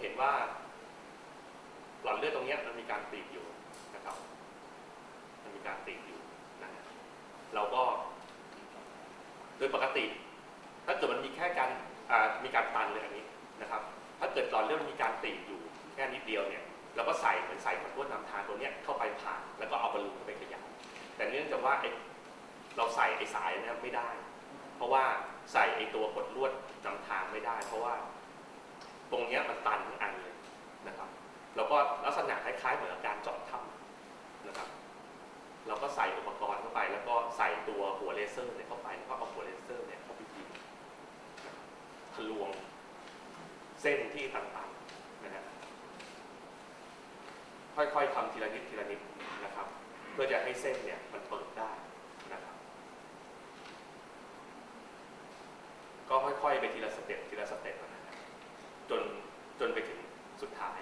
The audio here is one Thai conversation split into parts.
เห็นว่า หลอดเลือดตรงนี้มันมีการตีบอยู่นะครับ มันมีการตีบอยู่นะฮะเราก็ โดยปกติ ถ้าเกิดมันมีแค่การมีการตันเลยอันนี้นะครับ ถ้าเกิดหลอดเลือดมันมีการตีบอยู่ แค่นิดเดียวเนี่ยเราก็ใส่เหมือนใส่ขวดลวดนำทางตัวเนี้ยเข้าไปผ่านแล้วก็เอาบอลลูนไปขยายแต่เนื่องจากว่าไอเราใส่ไอ้สายเนะครับไม่ได้ เพราะว่าใส่ไอ้ตัวขดลวดนำทางไม่ได้ เพราะว่า รงนี้มันตันทั้งอันเลยนะครับ แล้วก็ลักษณะคล้ายๆเหมือนกับการเจาะถ้ำนะครับ เราก็ใส่อุปกรณ์เข้าไป แล้วก็ใส่ตัวหัวเลเซอร์เนี่ยเข้าไปแล้วก็เอาหัวเลเซอร์เนี่ยเข้าไปยิงนะครับทะลวงเส้นที่ต่างๆนะฮะค่อยๆทำทีละนิดทีละนิดนะครับ เพื่อจะให้เส้นเนี่ยมันเปิดได้นะครับ ก็ค่อยๆไปทีละสเต็ปทีละสเต็ปนะฮะจนจนไปถึงสุดท้าย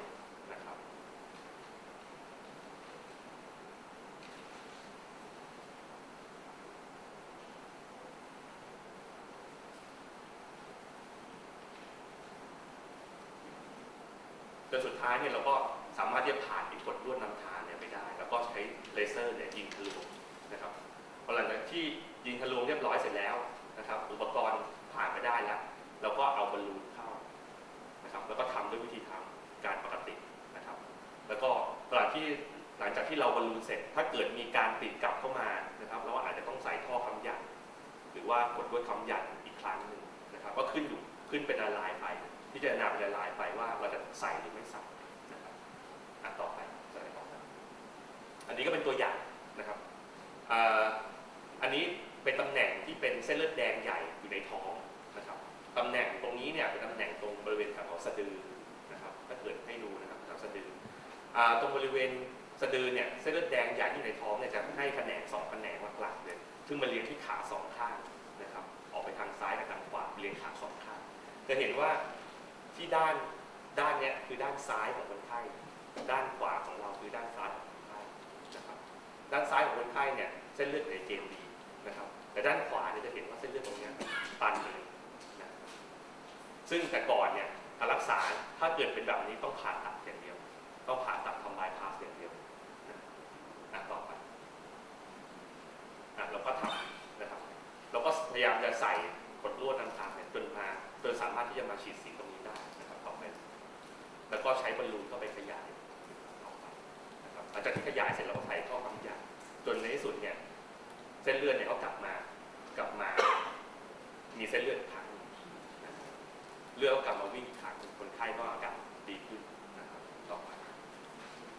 นะครับ จ นสุดท้ายเนี่ยเราก็สามารถที่จะผ่านอีกกดลวดนำทางเนี่ยไปได้ แล้วก็ใช้เลเซอร์เนี่ยยิงทะลุนะครับพอหลังจากที่ยิงทะลุเรียบร้อยเสร็จแล้วนะครับ อุปกรณ์ผ่านไปได้แล้วเราก็เอาบอลลูนเข้านะครับ แล้วก็ทำด้วยวิธีทำการปกตินะครับ แล้วก็ตอนที่หลังจากที่เราบอลลูนเสร็จ ถ้าเกิดมีการติดกลับเข้ามานะครับ เราอาจจะต้องใส่ท่อคำยันหรือว่ากดด้วยคำยันอีกครั้งหนึ่งนะครับ ก็ขึ้นอยู่ขึ้นเป็นละลายไปพิจารณาเป็นละลายไปว่าเราจะใส่หรือไม่ใส่นะครับอะต่อไปสไลด์ต่อไปอั นนี้ก็เป็นตัวอย่างนะครับอันนี้เป็นตำแหน่งที่เป็นเส้นเลือดแดงใหญ่อยู่ในท้องนะครับตำแหน่งตรงนี้เนี่ยเป็นตำแหน่งตรงบริเวณแถวสะดือนะครับถ้าเกิดให้ดูนะครับแถวสะดือตรงบริเวณสะดือเนี่ยเส้นเลือดแดงใหญ่ที่อยู่ในท้องเนี่ยจะให้แขนงสองแขนงหลักๆเลยซึ่งมาเรียงที่ขาสองข้างนะครับออกไปทางซ้ายกับทางขวาเรียงขาสองข้างจะเห็นว่าที่ด้านด้านเนี้ยคือด้านซ้ายของคนไข้ด้านขวาของเราคือด้านซ้าย นะครับด้านซ้ายของคนไข้เนี่ยเส้นเลือดในเกณฑ์ดีนะครับ แต่ด้านขวาเนี่ยจะเห็นว่าเส้นเลือดตรงนี้ตันเลยนะซึ่งแต่ก่อนเนี่ยการรักษาถ้าเกิดเป็นแบบนี้ต้องผ่าตัดอย่างเดียว ต้องผ่าตัดทำบายพาสอย่างเดียวนะต่อไปอะเราก็ทำนะครับ เราก็พยายามจะใส่กดลวดต่างๆเนี่ยจนมาจนสามารถที่จะมาฉีดสีตรงนี้ได้นะครับต่อไปแล้วก็ใช้บอลลูนเข้าไปขยายต่อไปนะครับ หลังจากที่ขยายเสร็จเราก็ใส่ข้อความยาจนในที่สุดเนี่ยเส้นเลือดเนี่ยเขากลับมากลับมา มีเส้นเลือดขังเลือดก็กลับมาวิ่งขังคนไข้ก็อาการดีขึ้น